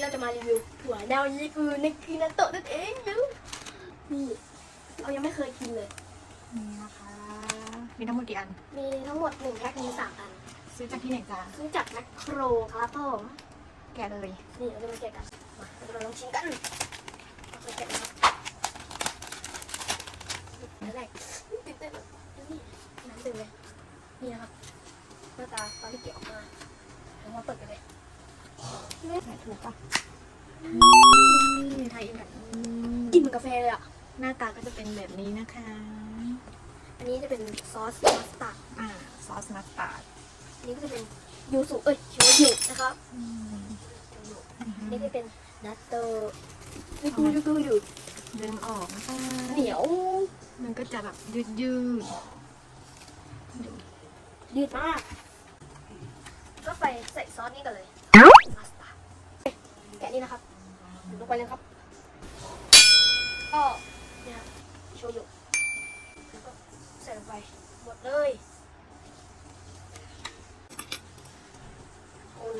นี้เราจะมารีวิวถั่วแนวญี่ปุ่นในกินาโตะนั่นเองนะนี่เรายังไม่เคยกินเลย นี่นะคะ มีทั้งหมดกี่อัน มีทั้งหมดหนึ่งแพ็คมีสามอัน ซื้อจากที่ไหนจ้าซื้อจากแมคโครครับผมแกะเลย นี่เราจะมาแกะกัน มาเราจะมาลองชิมกันเราไปแกะนะครับอันแรกตื่นเต้นแบบนี่น้ำเต็มเลย นี่นะครับหน้าตาตอนที่เกะออกมาเรามาเปิดกันเลย ใส่ถูกปะไทยอินแบบกลินเหมือนกาแฟเลยอะหน้าตาก็จะเป็นแบบนี้นะคะ อันนี้จะเป็นซอสมัสตาร์ดอ่าซอสมัสตาร์ดอันนี้ก็จะเป็นยูสุเอ้ยโชยุนะครับอืมโชยุอันนี้ก็เป็นนัตโตะยูกูยูกูอยู่เริ่มออกนะคะเหนียว มันก็จะแบบยืดยืดดูยืดมาก ก็ไปใส่ซอสนี้กันเลยมัสตาร์ด แกะนี่นะครับลงไปเลยครับ ก็เนี่ยครับโชยุแล้วก็ใส่ลงไปหมดเลยคน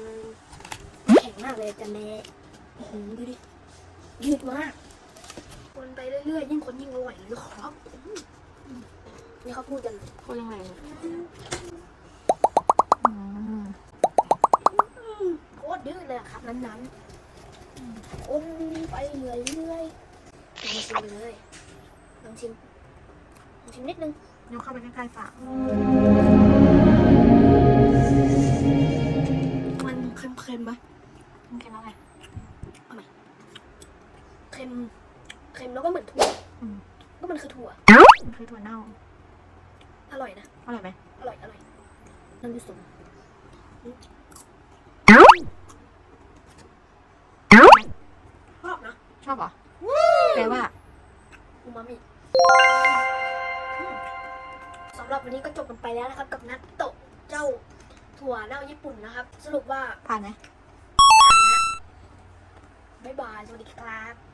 แข็งมากเลยจันเละอื้อหือดูดิยืดมาก คนไปเรื่อยๆยิ่งคนยิ่งอร่อยเลยครับอืมนี่เขาพูดกันพูดยังไงเนี่ยอืมอืมโคตรดื้อเลยอะครับนั้นๆ คนไปเรื่อยเรื่อยๆลองชิมไปเลยลองชิมลองชิมนิดนึงยกเข้าไปใกล้ๆปากมันเค็มๆปะมันเค็มอะไรเค็มเค็มแล้วก็เหมือนถั่วอืมก็มันคือถั่วมันคือถั่วเน่า อร่อยนะ อร่อยไหมอร่อยอร่อยนั่นดูสมช อบนะชอบเหรอแปลว่าอูมามิอืมสำหรับวันนี้ก็จบกันไปแล้วนะครับ กับนัตโตะเจ้าถั่วเน่าญี่ปุ่นนะครับ สรุปว่าผ่านไหมผ่านนะบ๊ายบาย สวัสดีครับ